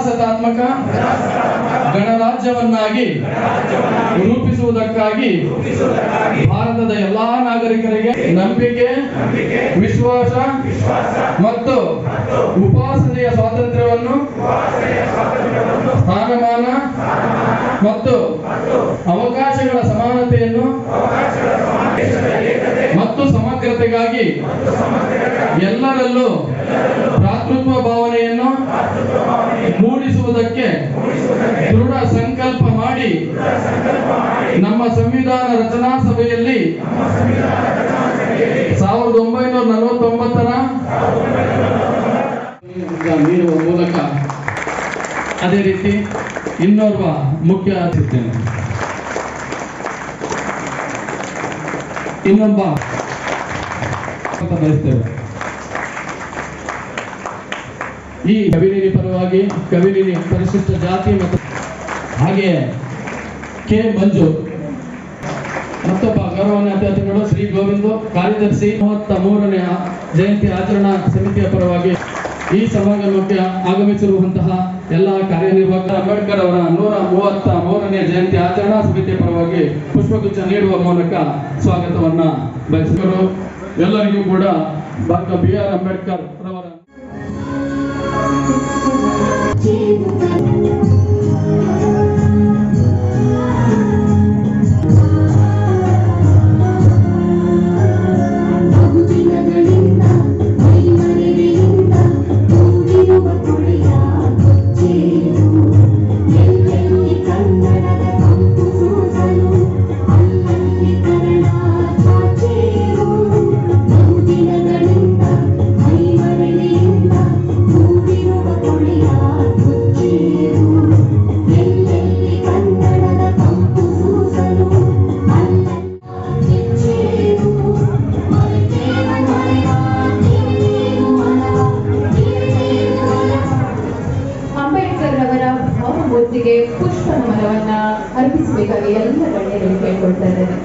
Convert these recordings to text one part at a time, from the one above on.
ಸಕಾರಾತ್ಮಕ ಗಣರಾಜ್ಯವನ್ನಾಗಿ ರೂಪಿಸುವುದಕ್ಕಾಗಿ ಭಾರತದ ಎಲ್ಲಾ ನಾಗರಿಕರಿಗೆ ನಂಬಿಕೆ, ವಿಶ್ವಾಸ ಮತ್ತು ಉಪಾಸನೆಯ ಸ್ವಾತಂತ್ರ್ಯವನ್ನು ಸ್ಥಾನಮಾನ ಮತ್ತು ಅವಕಾಶಗಳ ಸಮಾನತೆಯನ್ನು ಮತ್ತು ಸಮಗ್ರತೆಗಾಗಿ ಎಲ್ಲರಲ್ಲೂ ಭ್ರಾತೃತ್ವ ಭಾವನೆಯನ್ನು ಮೂಡಿಸುವುದಕ್ಕೆ ದೃಢ ಸಂಕಲ್ಪ ಮಾಡಿ ನಮ್ಮ ಸಂವಿಧಾನ ರಚನಾ ಸಭೆಯಲ್ಲಿ ಸಾವಿರದ ಒಂಬೈನೂರ ನಲವತ್ತೊಂಬತ್ತರ ನೀಡುವ ಮೂಲಕ ಅದೇ ರೀತಿ ಇನ್ನೋರ್ವ ಮುಖ್ಯ ಅತಿಥಿ ಇನ್ನೊಬ್ಬ ಬಯಸ್ತೇವೆ. ಈ ಕವಿನಿನಿ ಪರವಾಗಿ ಕವಿನಿನಿ ಪರಿಶಿಷ್ಟ ಜಾತಿ ಮತ್ತು ಹಾಗೆ ಕೆ ಮಂಜು. ಮತ್ತೊಬ್ಬ ಗೌರವಾನ್ಯ ಅತಿಥಿಗಳು ಶ್ರೀ ಗೋವಿಂದು ಕಾರ್ಯದರ್ಶಿ ಮೂವತ್ತ ಮೂರನೇ ಜಯಂತಿ ಆಚರಣಾ ಸಮಿತಿಯ ಪರವಾಗಿ ಈ ಸಮಾಗಮಕ್ಕೆ ಆಗಮಿಸಿರುವಂತಹ ಎಲ್ಲ ಕಾರ್ಯನಿರ್ವಾಹಕ ಅಂಬೇಡ್ಕರ್ ಅವರ ನೂರ ಮೂವತ್ತ ಮೂರನೇ ಜಯಂತಿ ಆಚರಣಾ ಸಮಿತಿಯ ಪರವಾಗಿ ಪುಷ್ಪಗುಚ್ಛ ನೀಡುವ ಮೂಲಕ ಸ್ವಾಗತವನ್ನ ಬಯಸಿದರು ಎಲ್ಲರಿಗೂ ಕೂಡ ಡಾಕ್ಟರ್ ಬಿ ಆರ್ ಅಂಬೇಡ್ಕರ್ ರವರ ಭಾವಮೂರ್ತಿಗೆ ಪುಷ್ಪ ನಮನವನ್ನ ಅರ್ಪಿಸಬೇಕಾಗಿ ಎಲ್ಲ ಗಣ್ಯರು ಕೇಳ್ಕೊಳ್ತಾ ಇದ್ದಾರೆ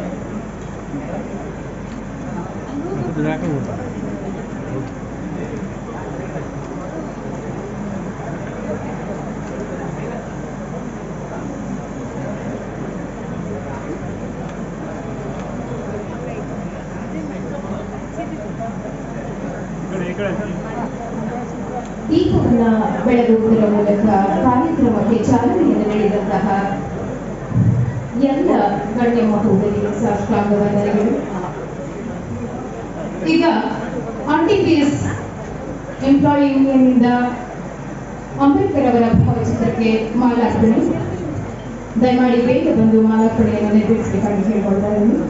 ದೀಪವನ್ನ ಬೆಳಗುವುದರ ಮೂಲಕ ಕಾರ್ಯಕ್ರಮಕ್ಕೆ ಚಾಲನೆಯನ್ನು ನೀಡಿದಂತಹ ಎಲ್ಲ ಗಣ್ಯ ಮಹೋದರಿಗೆ ಸಾಷ್ಟಾಂಗ ವಂದನೆಗಳು ಈಗ ಆರ್ಟಿಪಿಎಸ್ ಎಂಪ್ಲಾಯಿ ಯೂನಿಯನ್ ಇಂದ ಅಂಬೇಡ್ಕರ್ ಅವರ ಭಾವಚಿತ್ರಕ್ಕೆ ಮಾಲಾರ್ಪಣೆ. ದಯಮಾಡಿ ಬೇಗ ಬಂದು ಮಾಲಾರ್ಪಣೆಯನ್ನು ನೆರವೇರಿಸಬೇಕಾಗಿ ಕೇಳ್ಕೊಳ್ತಾ ಇದ್ದೀನಿ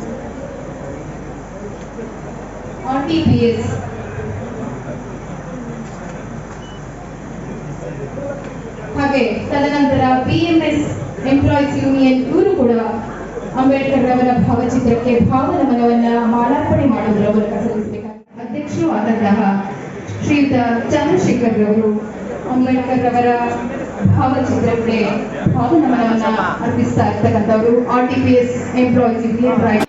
ಹಾಗೆ ತದನಂತರ ಬಿಎಂಎಸ್ ಎಂಪ್ಲಾಯೀಸ್ ಯೂನಿಯನ್ ಇವರು ಕೂಡ ಅಂಬೇಡ್ಕರ್ ಅವರ ಭಾವಚಿತ್ರಕ್ಕೆ ಭಾವನಮನವನ್ನ ಮಾಲಾರ್ಪಣೆ ಮಾಡುವುದರ ಮೂಲಕ ಸಲ್ಲಿಸಬೇಕಾಗಿದೆ ಅಧ್ಯಕ್ಷರು ಆದಂತಹ ಶ್ರೀಯುತ ಚಂದ್ರಶೇಖರ್ ರವರು ಅಂಬೇಡ್ಕರ್ ಅವರ ಭಾವಚಿತ್ರಕ್ಕೆ ಭಾವನಮನವನ್ನ ಅರ್ಪಿಸ್ತಾ ಇರ್ತಕ್ಕಂಥವರು. R T P S employees